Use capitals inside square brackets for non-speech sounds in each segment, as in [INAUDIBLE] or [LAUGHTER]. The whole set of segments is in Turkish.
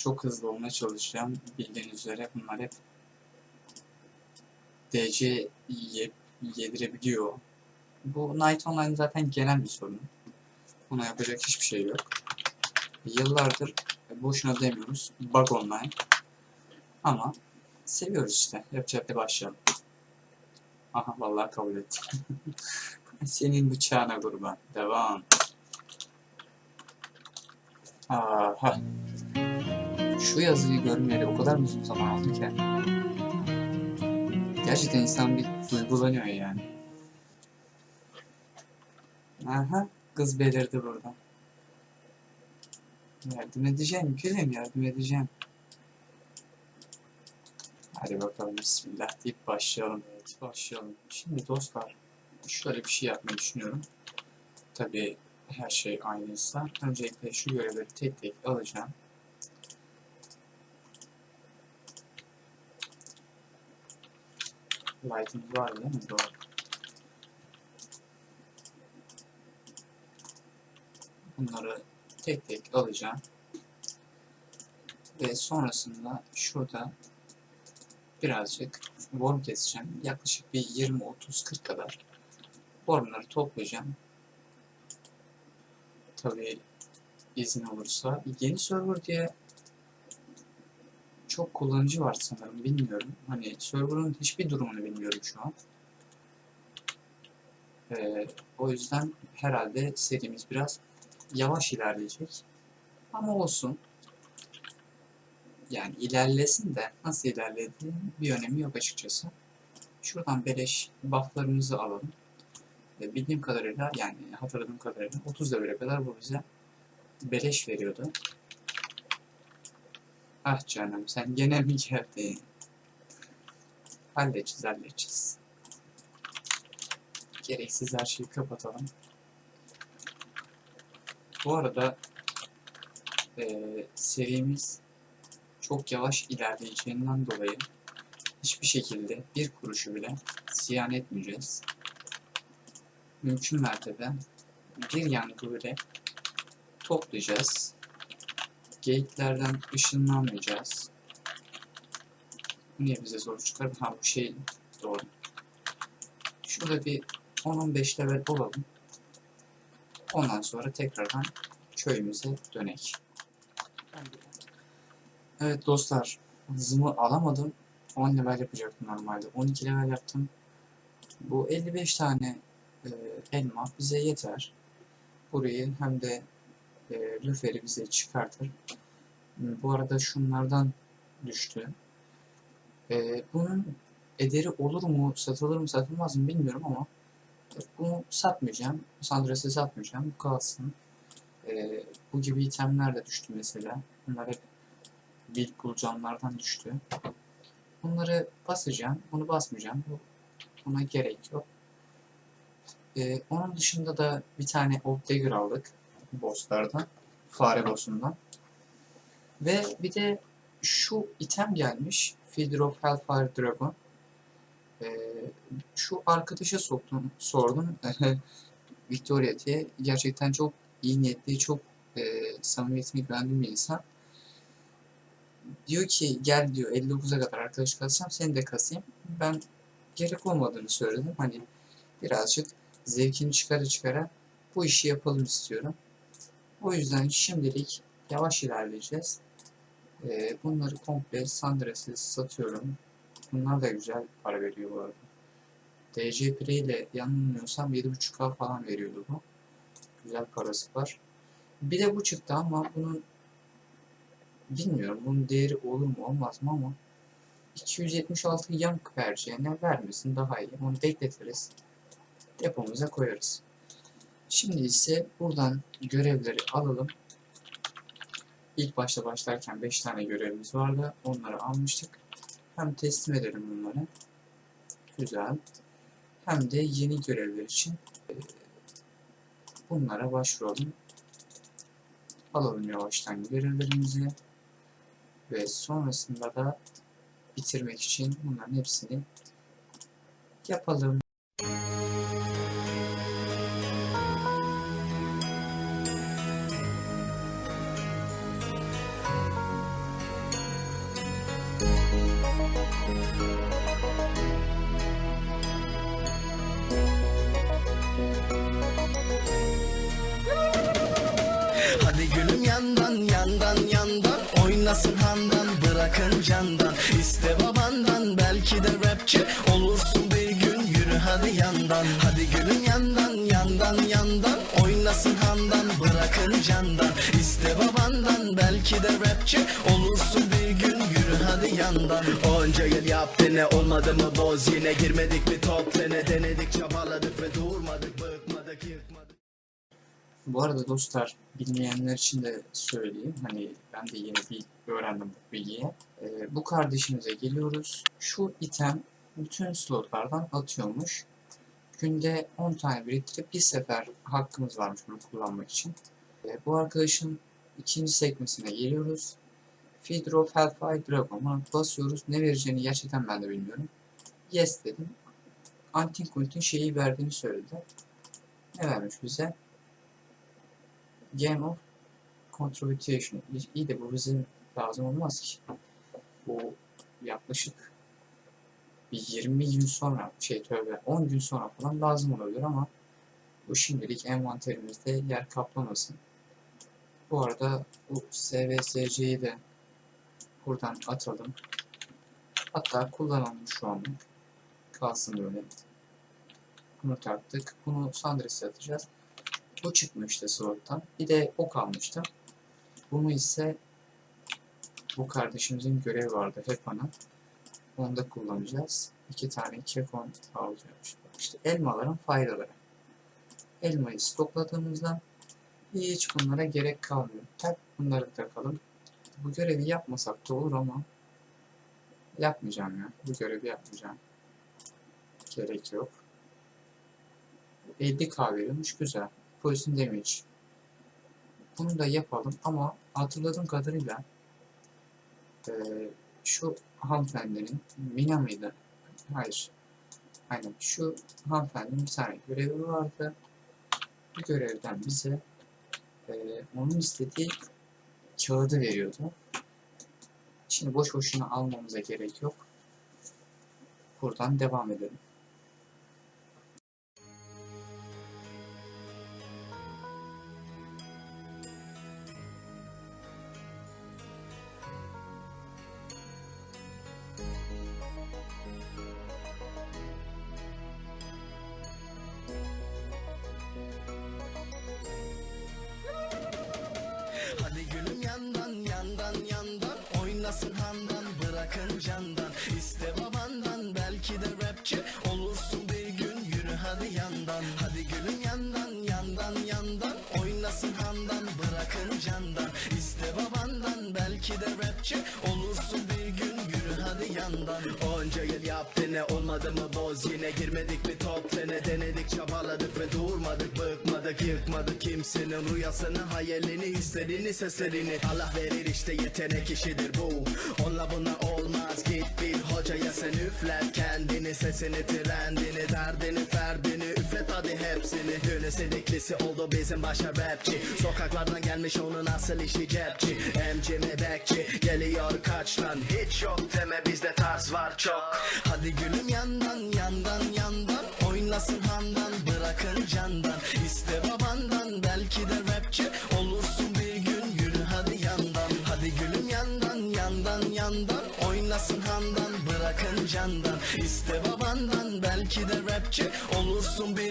Çok hızlı olmaya çalışacağım. Bildiğiniz üzere bunlar hep DC ye- yedirebiliyor. Bu Night Online zaten genel bir sorun. Buna yapacak hiçbir şey yok. Yıllardır boşuna demiyoruz. Bug Online. Ama seviyoruz işte. Yapacak bir başlayalım. Aha vallahi kabul etti. [LAUGHS] Senin bıçağına kurban. Devam. Aha. Şu yazıyı görmeyeli o kadar uzun zaman oldu ki. Gerçekten insan bir duygulanıyor yani. Aha, kız belirdi burada. Yardım edeceğim, gülüm yardım edeceğim. Hadi bakalım bismillah deyip başlayalım. Evet başlayalım. Şimdi dostlar şöyle bir şey yapmayı düşünüyorum. Tabii her şey aynıysa öncelikle şu görevleri tek tek alacağım. Light'ımız var değil mi? Doğru. Bunları tek tek alacağım. Ve sonrasında şurada birazcık worm keseceğim. Yaklaşık bir 20, 30, 40 kadar wormları toplayacağım. Tabii izin olursa. Yeni server diye çok kullanıcı var sanırım. Bilmiyorum. Hani server'ın hiçbir durumunu bilmiyorum şu an. Ee, o yüzden herhalde serimiz biraz yavaş ilerleyecek. Ama olsun. Yani ilerlesin de nasıl ilerlediği bir önemi yok açıkçası. Şuradan beleş bufflarımızı alalım. Ve bildiğim kadarıyla yani hatırladığım kadarıyla 30 devre kadar bu bize beleş veriyordu. Ah canım sen gene mi geldin? Halledeceğiz halledeceğiz. Gereksiz her şeyi kapatalım. Bu arada eee, serimiz çok yavaş ilerleyeceğinden dolayı hiçbir şekilde bir kuruşu bile ziyan etmeyeceğiz. Mümkün mertebe bir yankı bile toplayacağız. Gate'lerden ışınlanmayacağız. Niye bize zor çıkar? Ha bu şey doğru. Şurada bir 10-15 level olalım. Ondan sonra tekrardan köyümüze dönek. Evet dostlar, hızımı alamadım. 10 level yapacaktım normalde. 12 level yaptım. Bu 55 tane e, elma bize yeter. Burayı hem de e, lüferi bize çıkartır. Bu arada şunlardan düştü. E, bunun ederi olur mu, satılır mı, satılmaz mı bilmiyorum ama bunu satmayacağım. Sandras'ı satmayacağım. Bu kalsın. E, bu gibi itemler de düştü mesela. Bunlar hep Bilk bulcanlardan düştü. Bunları basacağım. Bunu basmayacağım. Bu, buna gerek yok. E, onun dışında da bir tane Old Dagger aldık. Bosslardan. Fare bossundan. Ve bir de şu item gelmiş. Feeder of Hellfire Dragon. Ee, şu arkadaşa soktum, sordum. [LAUGHS] Victoria diye. Gerçekten çok iyi niyetli, çok e, samimiyetine güvendiğim bir insan. Diyor ki gel diyor 59'a kadar arkadaş kasacağım seni de kasayım. Ben gerek olmadığını söyledim. Hani birazcık zevkini çıkara çıkara bu işi yapalım istiyorum. O yüzden şimdilik yavaş ilerleyeceğiz. Ee, bunları komple Sandres'e satıyorum. Bunlar da güzel para veriyor bu arada. DC Pre ile yanılmıyorsam 7.5K falan veriyordu bu. Güzel parası var. Bir de bu çıktı ama bunun bilmiyorum bunun değeri olur mu olmaz mı ama 276 yank vereceğine vermesin daha iyi. Onu bekletiriz. Depomuza koyarız. Şimdi ise buradan görevleri alalım. İlk başta başlarken 5 tane görevimiz vardı. Onları almıştık. Hem teslim edelim bunları. Güzel. Hem de yeni görevler için e, bunlara başvuralım. Alalım yavaştan görevlerimizi. Ve sonrasında da bitirmek için bunların hepsini yapalım. Hadi gülüm yandan yandan yandan Oynasın handan bırakın candan. İste babandan belki de rapçi Olursun bir gün. Yürü hadi yandan Hadi gülüm yandan yandan yandan. Oynasın handan bırakın candan. İste babandan belki de rapçi Olursun bir gün. Yürü hadi yandan. Onca yıl yaptı ne olmadı mı boz? Yine girmedik mi top lane Denedik? Çabaladık ve durmadık Bıkmadık yıkmadık. Bu arada dostlar bilmeyenler için de söyleyeyim. Hani ben de yeni bir öğrendim bu bilgiyi. Ee, bu kardeşimize geliyoruz. Şu item bütün slotlardan atıyormuş. Günde 10 tane biriktirip bir sefer hakkımız varmış bunu kullanmak için. Ee, bu arkadaşın ikinci sekmesine geliyoruz. Feeder of Hellfire Dragon'a basıyoruz. Ne vereceğini gerçekten ben de bilmiyorum. Yes dedim. Antin Kult'un şeyi verdiğini söyledi. Ne vermiş bize? Game of Contribution. İyi- de bu bize lazım olmaz ki. Bu yaklaşık bir 20 gün sonra, şey tövbe 10 gün sonra falan lazım olabilir ama bu şimdilik envanterimizde yer kaplamasın. Bu arada bu SVSC'yi de buradan atalım. Hatta kullanalım şu anlık. Kalsın böyle. Bunu taktık. Bunu Sandris'e atacağız. Bu çıkmıştı slottan. Bir de o kalmıştı. Bunu ise bu kardeşimizin görevi vardı hep ana. Onu da kullanacağız. İki tane kekon alacağız. İşte elmaların faydaları. Elmayı stokladığımızda hiç bunlara gerek kalmıyor. Tak bunları takalım. Bu görevi yapmasak da olur ama yapmayacağım ya. Bu görevi yapmayacağım. Gerek yok. 50k veriyormuş güzel. Poison damage. Bunu da yapalım ama hatırladığım kadarıyla eee, şu hanımefendinin Mina? Hayır. Aynen şu hanımefendinin bir tane görevi vardı. Bu görevden bize eee, onun istediği kağıdı veriyordu. Şimdi boş boşuna almamıza gerek yok. Buradan devam edelim. Belki de rapçi Olursun bir gün yürü hadi yandan. Onca yıl yaptı ne olmadı mı boz? Yine girmedik mi top lane Denedik çabaladık ve durmadık. Bıkmadık yıkmadık kimsenin rüyasını Hayalini istediğini seslerini. Allah verir işte yetenek işidir bu. Onunla buna olmaz. Git bir hocaya sen üfler Kendini. Sesini trendini derdini ferdini Üflet hadi hepsini. Dönü sidiklisi oldu bizim başa rapçi. Sokaklardan gelmiş onun asıl işi cepçi? MC mi bekçi geliyor kaçtan Hiç yok deme bizde tarz var çok. Hadi gülüm yandan yandan yandan. Oynasın handan bırakın candan. İste babandan belki de rapçi Olursun bir gün. Yürü hadi yandan. Hadi gülüm yandan yandan yandan. Oynasın handan bırakın candan. İste babandan belki de rapçi Olursun bir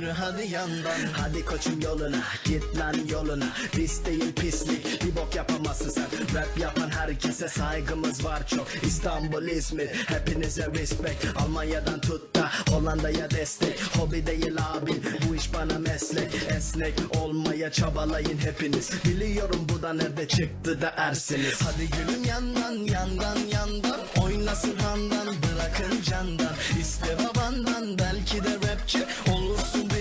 yürü hadi yandan. Hadi koçum yoluna git lan yoluna. Pis değil pislik bir bok yapamazsın sen. Rap yapan herkese saygımız var çok. İstanbul İzmir hepinize respect. Almanya'dan tut da Hollanda'ya destek. Hobi değil abi bu iş bana meslek. Esnek olmaya çabalayın hepiniz. Biliyorum bu da nerede çıktı da ersiniz. Hadi gülüm yandan yandan yandan. Oynasın handan bırakın candan. İste babandan belki de rapçi Olursun bir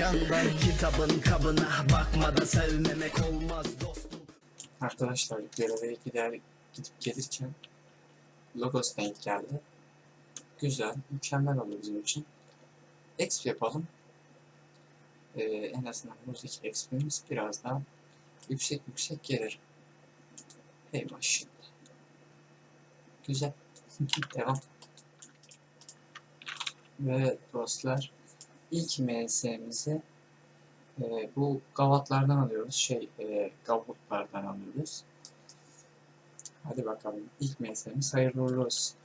yandan Kitabın kabına bakmadan sevmemek olmaz dostum Arkadaşlar göreve gider gidip gelirken logos denk geldi. Güzel, mükemmel oldu bizim için. Exp yapalım. Ee, en azından buradaki exp'imiz biraz daha yüksek yüksek gelir. Hey maşallah. Güzel. [LAUGHS] Devam. Ve dostlar ilk MS'mizi e, bu gavatlardan alıyoruz. Şey e, gavutlardan alıyoruz. Hadi bakalım. İlk MS'miz hayırlı olsun.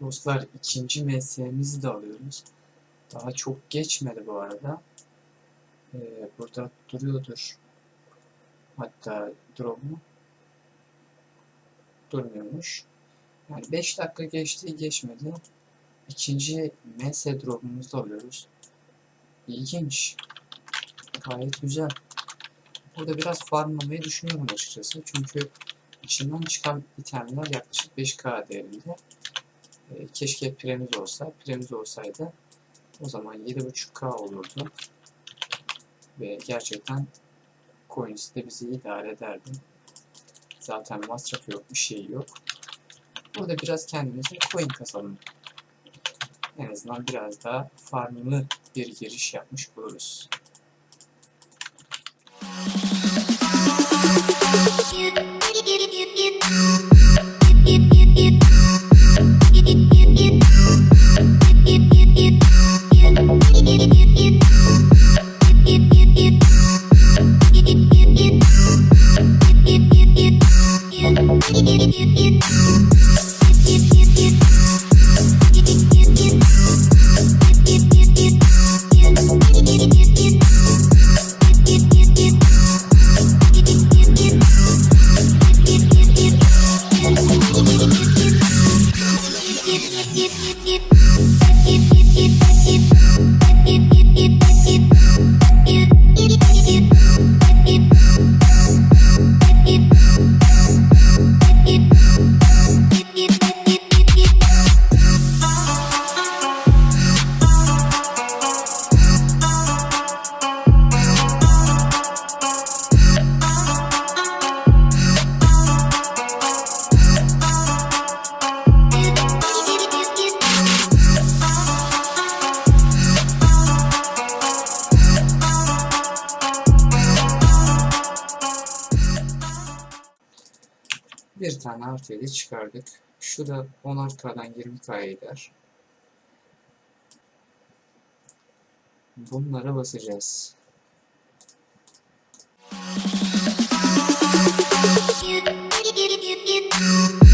Dostlar ikinci MS'mizi de alıyoruz. Daha çok geçmedi bu arada. Ee, burada duruyordur. Hatta drop mu? Durmuyormuş. Yani 5 dakika geçti geçmedi. İkinci MS drop'umuzu da alıyoruz. İlginç. Gayet güzel. Burada biraz farmlamayı düşünüyorum açıkçası. Çünkü içinden çıkan itemler yaklaşık 5k değerinde. Ee, keşke piremiz olsa. Piremiz olsaydı o zaman 7.5k olurdu. Ve gerçekten coins de bizi idare ederdi. Zaten masraf yok, bir şey yok. Burada biraz kendimize coin kasalım. En azından biraz daha farmlı bir giriş yapmış oluruz. it, it, it, it. Bir tane artı yedi çıkardık. Şu da 10'ar K'dan 20K'ya eder. Bunlara basacağız. Upgrade'den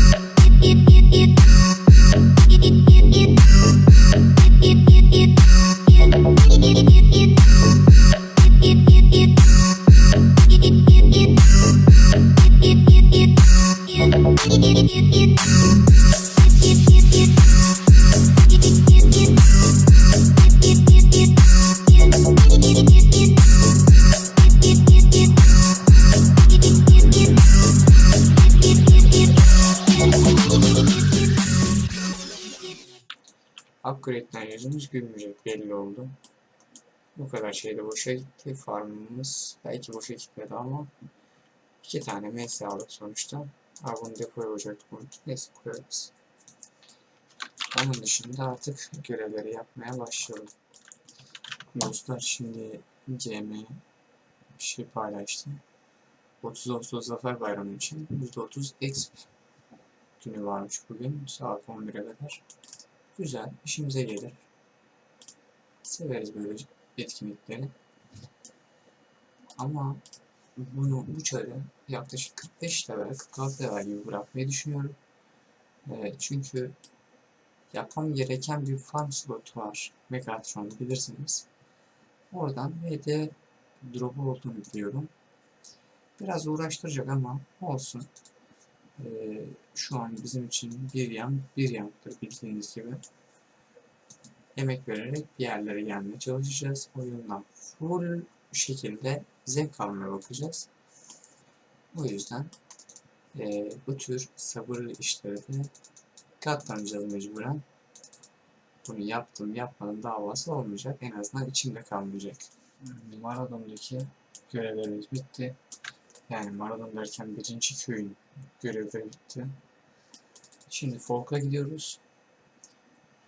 yüzümüz gülmeyecek belli oldu. Bu kadar şey de boşa gitti. Farmımız belki boşa gitmedi ama iki tane MS aldık sonuçta. Ha bunu depoya koyacaktık unuttuk. Neyse koyarız. Onun dışında artık görevleri yapmaya başlayalım. Dostlar şimdi GM'ye bir şey paylaştım. 30 Ağustos Zafer Bayramı için %30 exp günü varmış bugün saat 11'e kadar. Güzel, işimize gelir. Severiz böyle etkinlikleri. Ama bunu bu çarı yaklaşık 45 level, 46 level gibi bırakmayı düşünüyorum. Ee, çünkü yapmam gereken bir farm slotu var. Megatron'u bilirsiniz. Oradan VD drop'u olduğunu biliyorum. Biraz uğraştıracak ama olsun. Ee, şu an bizim için bir yan bir yanktır bildiğiniz gibi. Emek vererek bir yerlere gelmeye çalışacağız. Oyundan full şekilde zevk almaya bakacağız. O yüzden e, bu tür sabırlı işlere de katlanacağız mecburen. Bunu yaptım yapmadım davası olmayacak. En azından içimde kalmayacak. Maradon'daki görevlerimiz bitti. Yani Maradon derken birinci köyün görevleri bitti. Şimdi Folk'a gidiyoruz.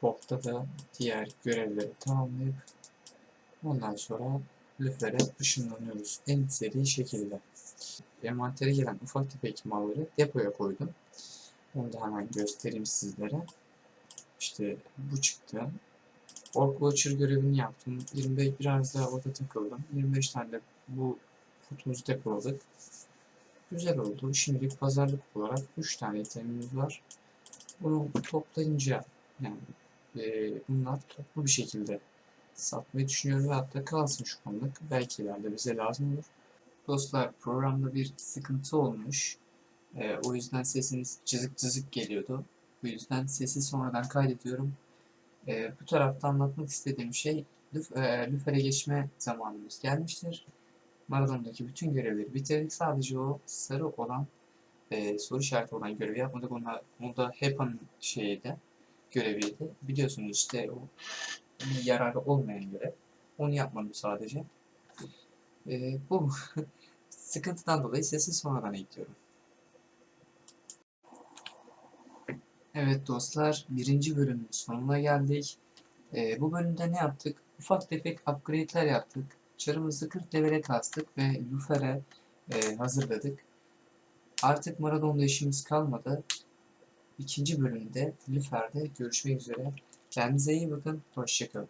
Folk'ta da diğer görevleri tamamlayıp ondan sonra Lüfer'e ışınlanıyoruz. En seri şekilde. Envantere gelen ufak tefek malları depoya koydum. Onu da hemen göstereyim sizlere. İşte bu çıktı. Ork Watcher görevini yaptım. 25 biraz daha orada takıldım. 25 tane de bu kutumuzu depoladık. Güzel oldu. Şimdilik pazarlık olarak 3 tane itemimiz var. Bunu toplayınca yani e, bunlar toplu bir şekilde satmayı düşünüyorum ve hatta kalsın şu konuda. Belki ileride bize lazım olur. Dostlar programda bir sıkıntı olmuş. E, o yüzden sesiniz cızık cızık geliyordu. Bu yüzden sesi sonradan kaydediyorum. E, bu tarafta anlatmak istediğim şey Lüf, e, Lüfer'e geçme zamanımız gelmiştir. Maradon'daki bütün görevleri bitirdik. Sadece o sarı olan e, soru işareti olan görevi yapmadık. Onda, onda HEPA'nın şeyiydi, göreviydi. Biliyorsunuz işte o bir yararı olmayan görev. Onu yapmadım sadece. E, bu [LAUGHS] sıkıntıdan dolayı sesi sonradan ekliyorum. Evet dostlar, birinci bölümün sonuna geldik. Ee, bu bölümde ne yaptık? Ufak tefek upgrade'ler yaptık. Çarımızı 40 level'e kastık ve Lufer'e e, hazırladık. Artık Maradon'da işimiz kalmadı. İkinci bölümde Lufer'de görüşmek üzere. Kendinize iyi bakın. Hoşçakalın.